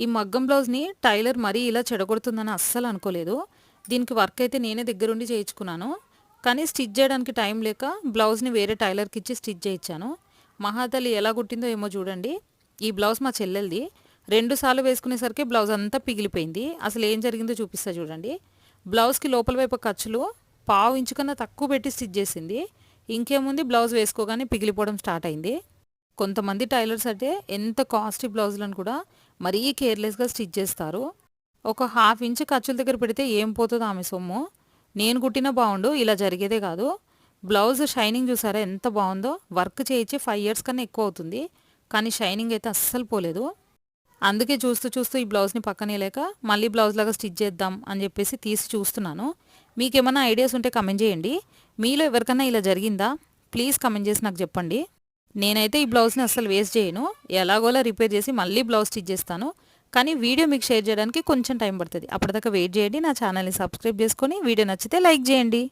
ఈ మగ్గం బ్లౌజ్‌ని టైలర్ మరీ ఇలా చెడగొడుతుందని అస్సలు అనుకోలేదు. దీనికి వర్క్ అయితే నేనే దగ్గరుండి చేయించుకున్నాను. కానీ స్టిచ్ చేయడానికి టైం లేక బ్లౌజ్‌ని వేరే టైలర్కి ఇచ్చి స్టిచ్ చేయించాను. మహాతల్లి ఎలా కుట్టిందో ఏమో చూడండి. ఈ బ్లౌజ్ మా చెల్లెలది రెండు సార్లు వేసుకునేసరికి బ్లౌజ్ అంతా పిగిలిపోయింది. అసలు ఏం జరిగిందో చూపిస్తా చూడండి. బ్లౌజ్‌కి లోపల వైపు ఖర్చులు పావు ఇంచుకన్నా తక్కువ పెట్టి స్టిచ్ చేసింది. ఇంకేముంది బ్లౌజ్ వేసుకోగానే పిగిలిపోవడం స్టార్ట్ అయింది. కొంతమంది టైలర్స్ అంటే ఎంత కాస్ట్‌లీ బ్లౌజులను కూడా మరీ కేర్‌లెస్‌గా స్టిచ్ చేస్తారు. ఒక హాఫ్ ఇంచ్ ఖర్చుల దగ్గర పెడితే ఏం పోతుందో ఆమె సొమ్ము. నేను కుట్టినా బాగుండు ఇలా జరిగేదే కాదు. బ్లౌజ్ షైనింగ్ చూసారా ఎంత బాగుందో వర్క్ చేయించి ఫైవ్ ఇయర్స్ కన్నా ఎక్కువ అవుతుంది. కానీ షైనింగ్ అయితే అస్సలు పోలేదు. అందుకే చూస్తూ చూస్తూ ఈ బ్లౌజ్‌ని పక్కనేలేక మళ్ళీ బ్లౌజ్‌లాగా స్టిచ్ చేద్దాం అని చెప్పేసి తీసి చూస్తున్నాను. మీకేమన్నా ఐడియాస్ ఉంటే కమెంట్ చేయండి. మీలో ఎవరికైనా ఇలా జరిగిందా? ప్లీజ్ కమెంట్ చేసి నాకు చెప్పండి. నేనైతే ఈ బ్లౌజ్‌ని అస్సలు వేస్ట్ చేయను. ఎలాగోలా రిపేర్ చేసి మళ్ళీ బ్లౌజ్ స్టిచ్ చేస్తాను. కానీ వీడియో మీకు షేర్ చేయడానికి కొంచెం టైం పడుతుంది అప్పటిదాకా వెయిట్ చేయండి. నా ఛానల్‌ని సబ్స్క్రైబ్ చేసుకొని వీడియో నచ్చితే లైక్ చేయండి.